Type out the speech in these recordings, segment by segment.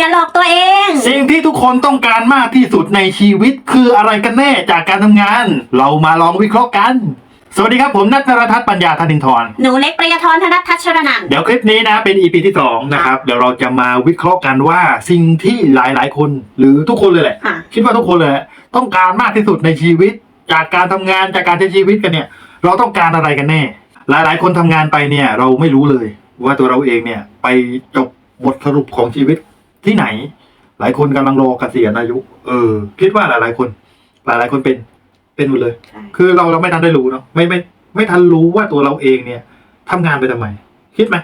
อย่าหลอกตัวเอง สิ่งที่ทุกคนต้องการมากที่สุดในชีวิตคืออะไรกันแน่จากการทำงาน เรามาลองวิเคราะห์กันสวัสดีครับ ผมนัทนรทัศน์ปัญญาธนินทรหนูเล็กปริยทรธนัททัชชรนันท์เดี๋ยวคลิปนี้นะเป็น EP ที่สองนะครับ เดี๋ยวเราจะมาวิเคราะห์กันว่าสิ่งที่หลายๆคน หรือทุกคนเลยแหละค่ะคิดว่าทุกคนเลยแหละต้องการมากที่สุดในชีวิต จากการทำงานจากการใช้ชีวิตกันเนี่ย เราต้องการอะไรกันแน่ หลายๆคนทำงานไปเนี่ย เราไม่รู้เลย ว่าตัวเราเองเนี่ยไปจบบทสรุปของชีวิต ที่ไหน หลายคนกำลังรอเกษียณอายุ เออ คิดว่าหลาย ๆ คน หลาย ๆ คนเป็นเป็นหมดเลยใช่คือเราเราไม่ทันได้รู้เนาะไม่ไม่ ไม่ทันรู้ว่าตัวเราเองเนี่ยทำงานไปทำไม คิดไหม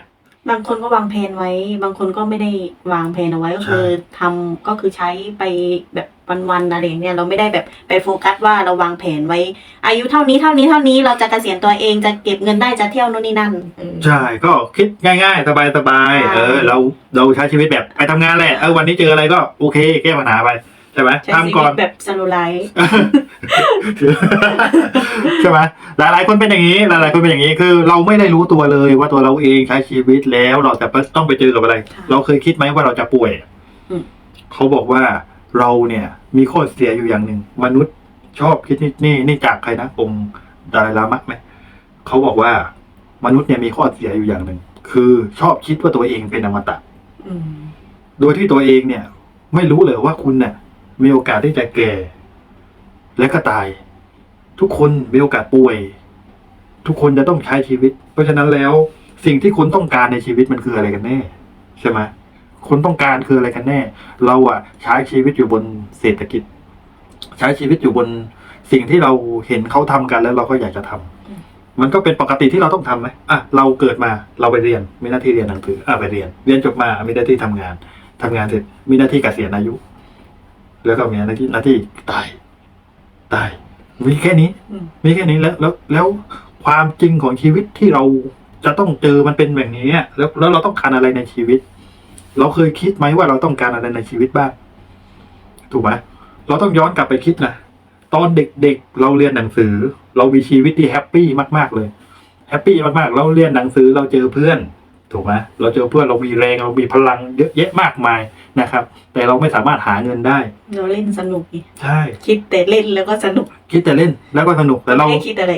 บางคนก็วางแผนไว้ บางคนก็ไม่ได้วางแผนเอาไว้ก็คือทำก็คือใช้ไปแบบ วันๆอะไรอย่างเนี่ยเราไม่ได้แบบไปโฟกัสว่าเราวางแผนไว้ อายุเท่านี้เท่านี้เท่านี้เราจะเกษียณตัวเองจะเก็บเงินได้จะเที่ยวโน่นนี่นั่นเออใช่ก็คิดง่ายๆ สบายๆใช่เออ เราเราใช้ชีวิตแบบไปทำงานแหละเออวันนี้เจออะไรก็โอเคแก้ปัญหาไปใช่ไหมใช้ชีทำวิก่อตนแบบสโลไลฟ์ใช่ไหมหลายๆคนเป็นอย่างนี้ หลายๆคนเป็นอย่างนี้คือ เราไม่ได้รู้ตัวเลยว่าตัวเราเองใช้ชีวิตแล้วเราจะต้องไปเจอกับอะไร เราเคยคิดไหมว่าเราจะป่วยอืมเขาบอกว่า เราเนี่ยมีข้อเสียอยู่อย่างหนึ่งมนุษย์ชอบคิดนี่นี่นี่จากใครนะองค์ดาลามะไหมเขาบอกว่ามนุษย์เนี่ยมีข้อเสียอยู่อย่างหนึ่งคือชอบคิดว่าตัวเองเป็นอมตะอืมโดยที่ตัวเองเนี่ย ไม่รู้เลยว่าคุณเนี่ยมีโอกาสที่จะแก่ และก็ตาย ทุกคนมีโอกาสป่วย ทุกคนจะต้องใช้ชีวิต เพราะฉะนั้นแล้วสิ่งที่คุณต้องการในชีวิตมันคืออะไรกันแน่ใช่ไหม คุณต้องการคืออะไรกันแน่ เราอะใช้ชีวิตอยู่บนเศรษฐกิจ ใช้ชีวิตอยู่บนสิ่งที่เราเห็นเขาทำกันแล้วเราก็อยากจะทำมันก็เป็นปกติที่เราต้องทำไหมอะเราเกิดมาเราไปเรียน มีหน้าที่เรียนหนังสืออะไปเรียน เรียนจบมามีหน้าที่ทำงานทำงานเสร็จมีหน้าที่เกษียณอายุ แล้วก็มีหน้าที่หน้าที่ตายตายมีแค่นี้อืมมีแค่นี้แล้วแล้วแล้วความจริงของชีวิตที่เราจะต้องเจอมันเป็นแบบนี้อะแล้วแล้วเราต้องการอะไรในชีวิต เราเคยคิดไหมว่าเราต้องการอะไรในชีวิตบ้าง ถูกไหมเราต้องย้อนกลับไปคิดนะตอนเด็กๆ เราเรียนหนังสือ เรามีชีวิตที่แฮปปี้มากๆเลยแฮปปี้มากๆ เราเรียนหนังสือเราเจอเพื่อน ถูกไหมเราเจอเพื่อนเรามีแรงเรามีพลังเยอะแยะมากมายนะครับ แต่เราไม่สามารถหาเงินได้ เราเล่นสนุกไงใช่ คิดแต่เล่นแล้วก็สนุก คิดแต่เล่นแล้วก็สนุกแต่เราไม่ได้คิดอะไร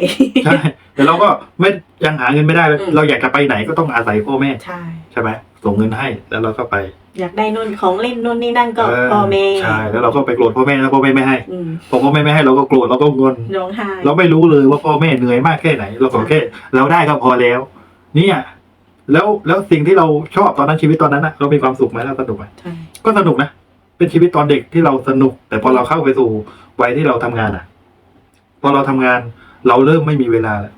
ใช่แต่เราก็ไม่ยังหาเงินไม่ได้เลยอืมเราอยากจะไปไหนก็ต้องอาศัยพ่อแม่ใช่ใช่ไหม ส่งเงินให้แล้วเราก็ไป อยากได้นู่นของเล่นนู่นนี่นั่นก็เพ่อแม่ใช่แล้วเราก็ไปโกรธพ่อแม่แล้วพ่อแม่ไม่ให้อืมพอพ่อแม่ไม่ให้เราก็โกรธเราก็งอนร้องไห้เราไม่รู้เลยว่าพ่อแม่เหนื่อยมากแค่ไหน เราก็แค่เราได้ก็พอแล้ว เนี่ยแล้วแล้วสิ่งที่เราชอบตอนนั้นชีวิตตอนนั้นนะเรามีความสุขไหมเราสนุกไหมใช่ก็สนุกนะเป็นชีวิตตอนเด็กที่เราสนุก แต่พอเราเข้าไปสู่วัยที่เราทำงานอะพอเราทำงาน เราเริ่มไม่มีเวลาแล้ว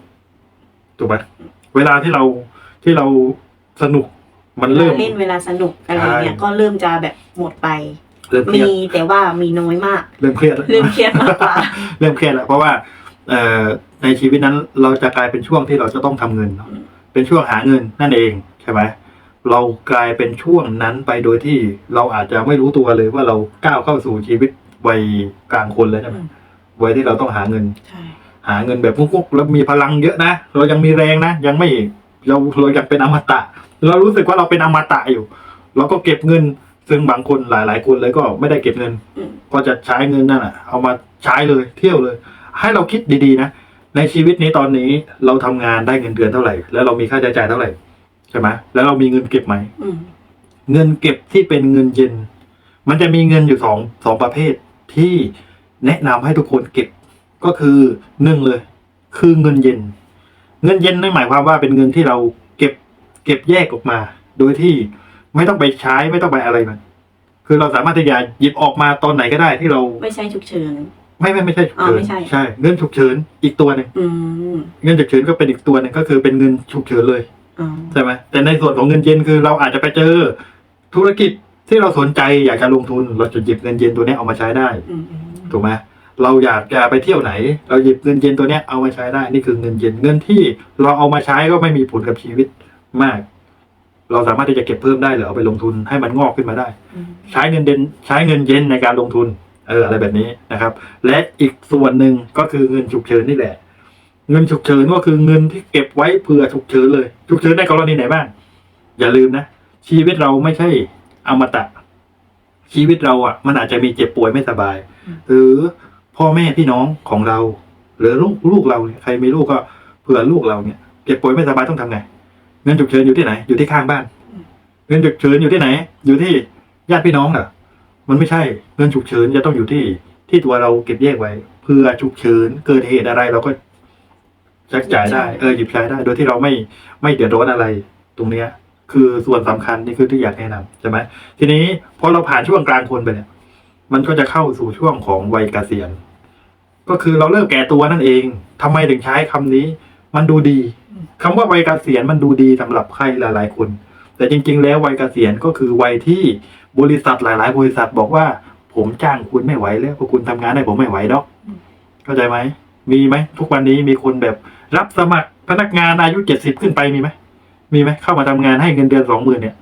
ถูกไหมเวลาที่เราที่เราสนุก มันเริ่ม เล่นเวลาสนุกอะไรเนี่ยใช่ก็เริ่มจะแบบหมดไป เริ่มเครีมียดแต่ว่ามีน้อยมาก เริ่มเครียดแล้วเริ่มเครียดมากกว่าเริ่มเครียดแล้วเพราะว่าเอ่อในชีวิตนั้นเราจะกลายเป็นช่วงที่เราจะต้องทำเงินเนอะอืมเป็นช่วงหาเงินนั่นเองใช่ไหมเรากลายเป็นช่วงนั้นไปโดยที่เราอาจจะไม่รู้ตัวเลยว่าเราก้าวเข้าสู่ชีวิตวัยกลางคนแล้วใช่ไหมอืมวัยที่เราต้องหาเงินใช่หาเงินแบบกุ๊กๆแล้วมีพลังเยอะนะเรายังมีแรงนะยังไม่เราเรายังเป็นอมตะ เรารู้สึกว่าเราเป็นอมตะอยู่ เราก็เก็บเงิน ซึ่งบางคนหลาย ๆ คนเลยก็ไม่ได้เก็บเงินอืมก็จะใช้เงินนั่นอะ เอามาใช้เลยเที่ยวเลย ให้เราคิดดีๆนะในชีวิตนี้ตอนนี้เราทำงานได้เงินเดือนเท่าไหร่ แล้วเรามีค่าใช้จ่ายเท่าไหร่ใช่ไหมแล้วเรามีเงินเก็บไหมอืมเงินเก็บที่เป็นเงินเย็น มันจะมีเงินอยู่สองสองประเภทที่แนะนำให้ทุกคนเก็บ ก็คือหนึ่งเลย คือเงินเย็น เงินเย็นนั่นหมายความว่าเป็นเงินที่เรา เก็บเก็บแยกออกมา โดยที่ไม่ต้องไปใช้ไม่ต้องไปอะไรมัน คือเราสามารถที่จะหยิบออกมาตอนไหนก็ได้ที่เรา ไม่ใช่ฉุกเฉิน ไม่ไม่ไม่ใช่ฉุกอ๋อเฉินไม่ใช่ ใช่เงินฉุกเฉินอีกตัวหนึ่งอืมเงินฉุกเฉินก็เป็นอีกตัวหนึ่งก็คือเป็นเงินฉุกเฉินเลย อ๋อใช่ไหมแต่ในส่วนของเงินเย็นคือเราอาจจะไปเจอธุรกิจที่เราสนใจอยากจะลงทุนเราจะหยิบเงินเย็นตัวเนี้ยเอามาใช้ได้ อืมอืมถูกไหมเราอยากจะไปเที่ยวไหน เราหยิบเงินเย็นตัวเนี้ยเอามาใช้ได้นี่คือเงินเย็นเงินที่เราเอามาใช้ก็ไม่มีผลกับชีวิต มาก เราสามารถที่จะเก็บเพิ่มได้หรือเอาไปลงทุนให้มันงอกขึ้นมาได้อืมใช้เงินเย็นใช้เงินเย็นในการลงทุน เอออะไรแบบนี้นะครับ และอีกส่วนหนึ่งก็คือเงินฉุกเฉินนี่แหละ เงินฉุกเฉินก็คือเงินที่เก็บไว้เผื่อฉุกเฉินเลยฉุกเฉินในกรณีไหนบ้างอย่าลืมนะชีวิตเราไม่ใช่อมตะ ชีวิตเราอะ มันอาจจะมีเจ็บป่วยไม่สบายอืมหรือพ่อแม่พี่น้องของเรา หรือลูกลูกเราเนี่ยใครมีลูกก็เผื่อลูกเราเนี่ยเจ็บป่วยไม่สบายต้องทำไง เงินฉุกเฉินอยู่ที่ไหน อยู่ที่ข้างบ้าน เงินฉุกเฉินอยู่ที่ไหน อยู่ที่ญาติพี่น้องเหรอมันไม่ใช่เงินฉุกเฉินจะต้องอยู่ที่ที่ตัวเราเก็บแยกไว้ เพื่อฉุกเฉินเกิดเหตุอะไรเราก็จักจ่ายได้เออหยิบใช้ได้ โดยที่เราไม่ไม่เดือดร้อนอะไรตรงเนี้ย คือส่วนสำคัญนี่คือที่อยากแนะนำใช่ไหมทีนี้พอเราผ่านช่วงกลางคนไปเนี่ย มันก็จะเข้าสู่ช่วงของวัยเกษียณก็คือเราเริ่มแก่ตัวนั่นเองทำไมถึงใช้คำนี้ มันดูดี คำว่าวัยเกษียณมันดูดีสำหรับใครหลาย ๆ คน แต่จริง ๆ แล้ววัยเกษียณก็คือวัยที่บริษัทหลาย ๆ บริษัทบอกว่า ผมจ้างคุณไม่ไหวแล้วเพราะคุณทำงานให้ผมไม่ไหวดอกอืมเข้าใจไหมมีไหมทุกวันนี้มีคนแบบรับสมัครพนักงานอายุเจ็ดสิบขึ้นไปมีไหมมีไหมเข้ามาทำงานให้เงินเดือนสองหมื่นเนี่ย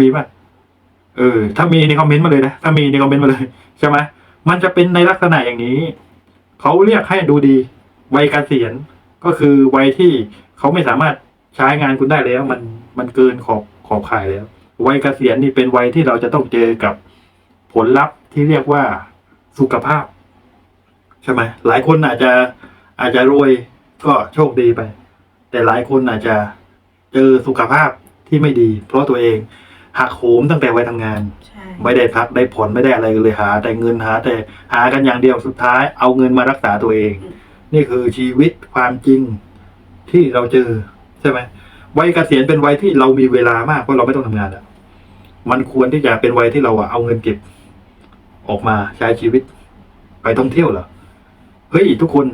มีป่ะเออ ถ้ามีในคอมเมนต์มาเลยนะถ้ามีในคอมเมนต์มาเลยใช่ไหมมันจะเป็นในลักษณะอย่างนี้ เขาเรียกให้ดูดีวัยเกษียณ ก็คือวัยที่เขาไม่สามารถใช้งานคุณได้แล้ว มันมันเกินขอบขอบข่ายแล้ว วัยเกษียณนี่เป็นวัยที่เราจะต้องเจอกับผลลัพธ์ที่เรียกว่าสุขภาพใช่ไหมหลายคนอาจจะอาจจะรวยก็โชคดีไป แต่หลายคนอาจจะเจอสุขภาพที่ไม่ดี เพราะตัวเองหักโหมตั้งแต่วัยทำงานใช่ไม่ได้พักได้ผ่อนไม่ได้อะไรเลยหา แต่เงินหา แต่หากันอย่างเดียวสุดท้าย เอาเงินมารักษาตัวเอง นี่คือชีวิตความจริงที่เราเจอใช่ไหมวัยเกษียณเป็นวัยที่เรามีเวลามากเพราะเราไม่ต้องทำงานแล้วมันควรที่จะเป็นวัยที่เราอะเอาเงินเก็บ ออกมาใช้ชีวิต ไปท่องเที่ยวเหรอเฮ้ยทุกคน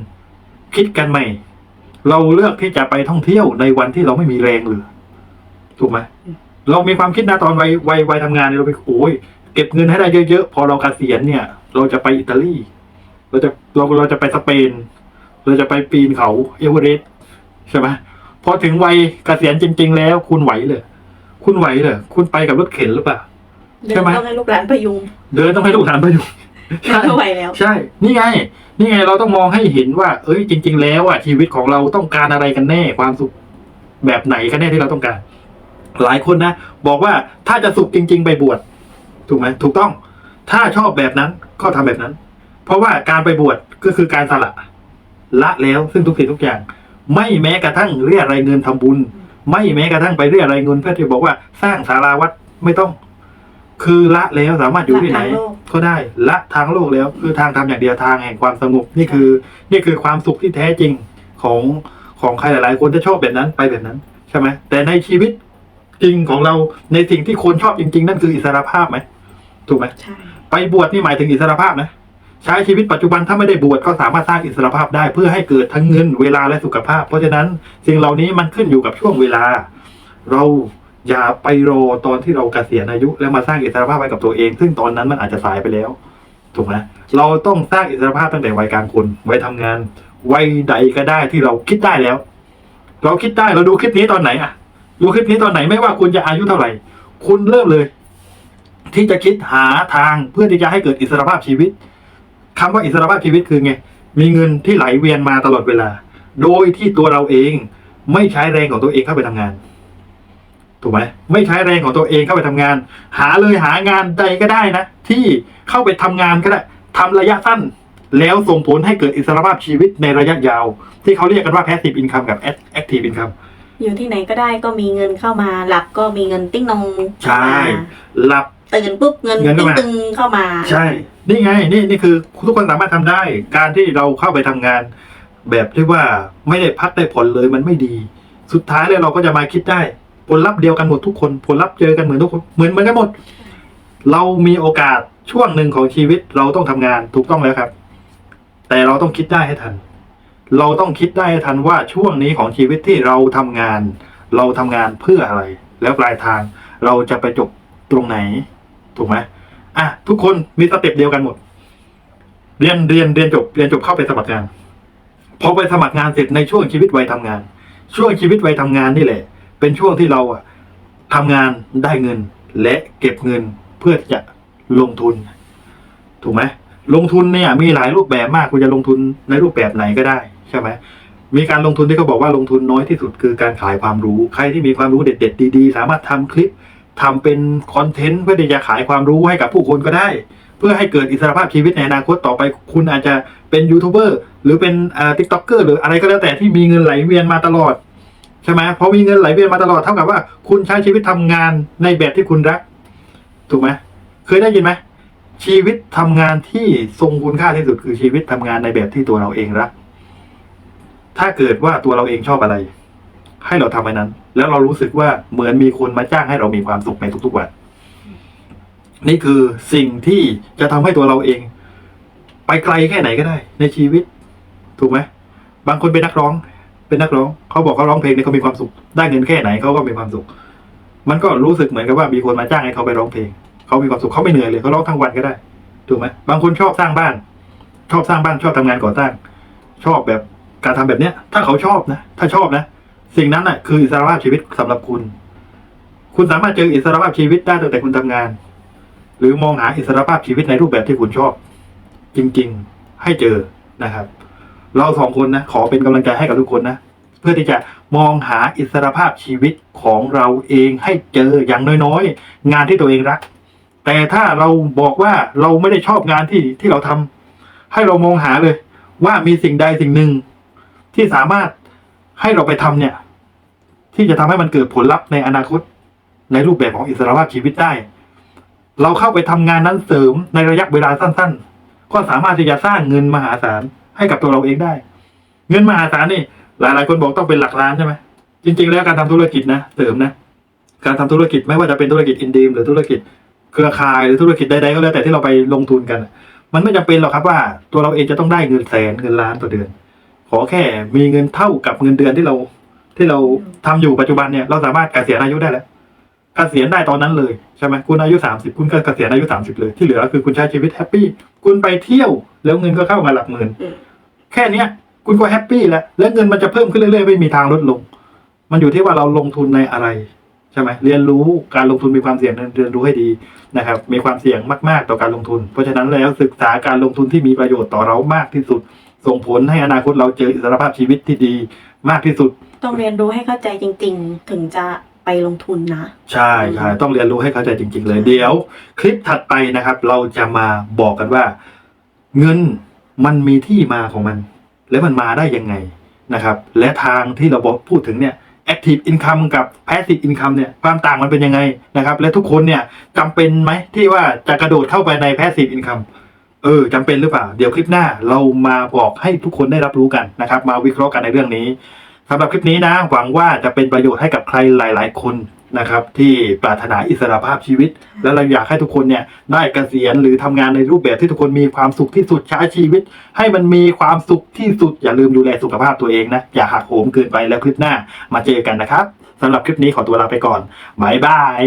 คิดกันไหม่ เราเลือกที่จะไปท่องเที่ยวในวันที่เราไม่มีแรงหรือถูกไหมเรามีความคิดนะตอนวัยวัยวัยทำงานเนี่ยเราไปโอ้ยเก็บเงินให้ได้เยอะๆพอเราเกษียณเนี่ย เราจะไปอิตาลี เราจะเราเราจะไปสเปน เราจะไปปีนเขาเอเวอเรสต์ใช่ไหมพอถึงวัยเกษียณจริง ๆ แล้ว คุณไหวเลยคุณไหวเลยคุณไปกับรถเข็นหรือเปล่าเดิใช่นไหมต้องให้ลูกหลานพยุงเดินต้องให้ลูกหลานไปอยู่เดินไม่ไหวแล้ว ใช่ นี่ไง นี่ไงเราต้องมองให้เห็นว่า เอ้ยจริง ๆ แล้วอะชีวิตของเราต้องการอะไรกันแน่ความสุขแบบไหนกันแน่ที่เราต้องการ หลายคนนะบอกว่าถ้าจะสุขจริง ๆ ไปบวชถูกไหมถูกต้อง ถ้าชอบแบบนั้นก็ทำแบบนั้น เพราะว่าการไปบวชก็คือการสละ ละแล้วซึ่งทุกสิ่งทุกอย่าง ไม่แม้กระทั่งเรียอะไรายเงินทำบุญ ไม่แม้กระทั่งไปเรียอะไรายเงินเพื่อที่บอกว่าสร้างศาลาวัดไม่ต้อง คือละแล้วสามารถอยู่ที่ไหนละทางโลกก็ได้ละทางโลกแล้ว คือทางทำอย่างเดียวทางแห่งความสงบนี่คือ นี่คือความสุขที่แท้จริงของของใครหลาย ๆ คนจะชอบแบบนั้นไปแบบนั้นใช่ไหมแต่ในชีวิตจริงของเราในสิ่งที่คนชอบจริง ๆ นั่นคืออิสรภาพไหมถูกไหมใช่ไปบวชนี่หมายถึงอิสรภาพนะ ใช้ชีวิตปัจจุบันถ้าไม่ได้บวชก็สามารถสร้างอิสรภาพได้เพื่อให้เกิดทั้งเงินเวลาและสุขภาพ เพราะฉะนั้นสิ่งเหล่านี้มันขึ้นอยู่กับช่วงเวลา เราอย่าไปรอตอนที่เราเกษียณอายุ แล้วมาสร้างอิสรภาพไว้กับตัวเอง ซึ่งตอนนั้นมันอาจจะสายไปแล้วถูกไหมเราต้องสร้างอิสรภาพตั้งแต่วัยกลางคนวัยทำงานวัยใดก็ได้ที่เราคิดได้แล้ว เราคิดได้เราดูคลิปนี้ตอนไหนอะดูคลิปนี้ตอนไหนไม่ว่าคุณจะอายุเท่าไหร่ คุณเริ่มเลย ที่จะคิดหาทางเพื่อที่จะให้เกิดอิสรภาพชีวิต คำว่าอิสรภาพชีวิตคือไง มีเงินที่ไหลเวียนมาตลอดเวลา โดยที่ตัวเราเองไม่ใช้แรงของตัวเองเข้าไปทำงาน ถูกไหมไม่ใช้แรงของตัวเองเข้าไปทำงาน หาเลยหางานใดก็ได้นะ ที่เข้าไปทำงานก็ได้ทำระยะสั้น แล้วส่งผลให้เกิดอิสรภาพชีวิตในระยะยาว ที่เขาเรียกกันว่า passive income กับ active income อยู่ที่ไหนก็ได้ก็มีเงินเข้ามา หลับก็มีเงินติ้งนองเข้าใช่มาหลับ ตื่นปุ๊บเงินเงินติ้เข้างมา ตึงเข้ามา ใช่ นี่ไง นี่นี่คือทุกคนสามารถทำได้ การที่เราเข้าไปทำงาน แบบที่ว่าไม่ได้พักได้ผ่อนเลยมันไม่ดี สุดท้ายแล้วเราก็จะมาคิดได้ ผลลัพธ์เดียวกันหมดทุกคน ผลลัพธ์เจอกันเหมือนทุกคนเหมือนเหมือนกันหมด เรามีโอกาสช่วงหนึ่งของชีวิตเราต้องทำงานถูกต้องแล้วครับ แต่เราต้องคิดได้ให้ทัน เราต้องคิดได้ให้ทันว่าช่วงนี้ของชีวิตที่เราทำงาน เราทำงานเพื่ออะไร แล้วปลายทางเราจะไปจบตรงไหน ถูกไหมอะทุกคนมีสเต็ปเดียวกันหมด เรียนเรียนเรียนจบเรียนจบเข้าไปสมัครงาน พอไปสมัครงานเสร็จในช่วงชีวิตวัยทำงาน ช่วงชีวิตวัยทำงานนี่แหละ เป็นช่วงที่เราอะทำงานได้เงินและเก็บเงินเพื่อจะลงทุน ถูกไหมลงทุนเนี่ย มีหลายรูปแบบมากคุณจะลงทุนในรูปแบบไหนก็ได้ใช่ไหมมีการลงทุนที่เขาบอกว่าลงทุนน้อยที่สุดคือการขายความรู้ ใครที่มีความรู้เด็ด ๆ ดี ๆ สามารถทำคลิป ทำเป็นคอนเทนต์เพื่อที่จะขายความรู้ให้กับผู้คนก็ได้ เพื่อให้เกิดอิสรภาพชีวิตในอนาคตต่อไป คุณอาจจะเป็นยูทูบเบอร์หรือเป็นทิกต็อกเกอร์หรืออะไรก็แล้วแต่ที่มีเงินไหลเวียนมาตลอดใช่ไหมพอมีเงินไหลเวียนมาตลอดเท่ากับว่า คุณใช้ชีวิตทำงานในแบบที่คุณรัก ถูกไหมเคยได้ยินไหมชีวิตทำงานที่ทรงคุณค่าที่สุดคือชีวิตทำงานในแบบที่ตัวเราเองรัก ถ้าเกิดว่าตัวเราเองชอบอะไร ให้เราทำไปนั้น แล้วเรารู้สึกว่าเหมือนมีคนมาจ้างให้เรามีความสุขในทุกๆวัน นี่คือสิ่งที่จะทำให้ตัวเราเอง ไปไกลแค่ไหนก็ได้ ในชีวิต ถูกไหมบางคนเป็นนักร้อง เป็นนักร้อง เขาบอกเขาร้องเพลงเนี่ยเขามีความสุข ได้เงินแค่ไหนเขาก็มีความสุข มันก็รู้สึกเหมือนกับว่ามีคนมาจ้างให้เขาไปร้องเพลง เขามีความสุขเขาไม่เหนื่อยเลยเขาร้องทั้งวันก็ได้ ถูกไหมบางคนชอบสร้างบ้าน ชอบสร้างบ้านชอบทำงานก่อสร้าง ชอบแบบการทำแบบเนี้ย ถ้าเขาชอบนะ ถ้าชอบนะ สิ่งนั้นน่ะคืออิสรภาพชีวิตสำหรับคุณ คุณสามารถเจออิสรภาพชีวิตได้ตั้งแต่คุณทำงาน หรือมองหาอิสรภาพชีวิตในรูปแบบที่คุณชอบ จริง ๆ ให้เจอนะครับ เราสองคนนะขอเป็นกำลังใจให้กับทุกคนนะเพื่อที่จะมองหาอิสรภาพชีวิตของเราเองให้เจออย่างน้อยๆ งานที่ตัวเองรัก แต่ถ้าเราบอกว่าเราไม่ได้ชอบงานที่ที่เราทำให้เรามองหาเลย ว่ามีสิ่งใดสิ่งหนึ่งที่สามารถ ให้เราไปทำเนี่ย ที่จะทำให้มันเกิดผลลัพธ์ในอนาคต ในรูปแบบของอิสรภาพชีวิตได้ เราเข้าไปทำงานนั้นเสริมในระยะเวลาสั้น ๆ ก็สามารถที่จะสร้างเงินมหาศาลให้กับตัวเราเองได้ เงินมหาศาลนี่หลายๆคนบอกต้องเป็นหลักล้านใช่ไหมจริง ๆ แล้วการทำธุรกิจนะเสริมนะการทำธุรกิจไม่ว่าจะเป็นธุรกิจอินดีมหรือธุรกิจเครือข่ายหรือธุรกิจใดๆก็แล้วแต่ที่เราไปลงทุนกัน มันไม่จำเป็นหรอกครับว่าตัวเราเองจะต้องได้เงินแสนเงินล้านต่อเดือน ขอแค่มีเงินเท่ากับเงินเดือนที่เรา ที่เราทำอยู่ปัจจุบันเนี่ยเราสามารถเกษียณอายุได้แล้วเกษียณได้ตอนนั้นเลยใช่ไหมคุณอายุสามสิบคุณก็เกษียณอายุสามสิบเลยที่เหลือคือคุณใช้ชีวิตแฮปปี้คุณไปเที่ยวแล้วเงินก็เข้ามาหลักหมื่นแค่เนี้ย คุณก็แฮปปี้แล้วและเงินมันจะเพิ่มขึ้นเรื่อยๆไม่มีทางลดลง มันอยู่ที่ว่าเราลงทุนในอะไรใช่ไหมเรียนรู้การลงทุนมีความเสี่ยงเรียนรู้ให้ดีนะครับ มีความเสี่ยงมาก ๆ ต่อการลงทุน เพราะฉะนั้นแล้วศึกษาการลงทุนที่มีประโยชน์ต่อเรามากที่สุด ส่งผลให้อนาคตเราเจออิสรภาพชีวิตที่ดีมากที่สุด ต้องเรียนรู้ให้เข้าใจจริง ๆ ถึงจะไปลงทุนนะ ใช่ใช่ต้องเรียนรู้ให้เข้าใจจริง ๆ เลย เดี๋ยว คลิปถัดไปนะครับ เราจะมาบอกกันว่า เงินมันมีที่มาของมัน และมันมาได้ยังไงนะครับ และทางที่เราบอกพูดถึงเนี่ย active income กับ passive income เนี่ยความต่างมันเป็นยังไงนะครับ และทุกคนเนี่ยจำเป็นไหมที่ว่าจะกระโดดเข้าไปใน passive income เออจำเป็นหรือเปล่า เดี๋ยวคลิปหน้าเรามาบอกให้ทุกคนได้รับรู้กันนะครับ มาวิเคราะห์กันในเรื่องนี้สำหรับคลิปนี้นะ หวังว่าจะเป็นประโยชน์ให้กับใครหลาย ๆ คนนะครับ ที่ปรารถนาอิสรภาพชีวิต และเราอยากให้ทุกคนเนี่ยได้เกษียณหรือทำงานในรูปแบบที่ทุกคนมีความสุขที่สุดใช้ชีวิต ให้มันมีความสุขที่สุดอย่าลืมดูแลสุขภาพตัวเองนะอย่าหักโหมเกินไปแล้วคลิปหน้ามาเจอกันนะครับสำหรับคลิปนี้ขอตัวลาไปก่อนบายบาย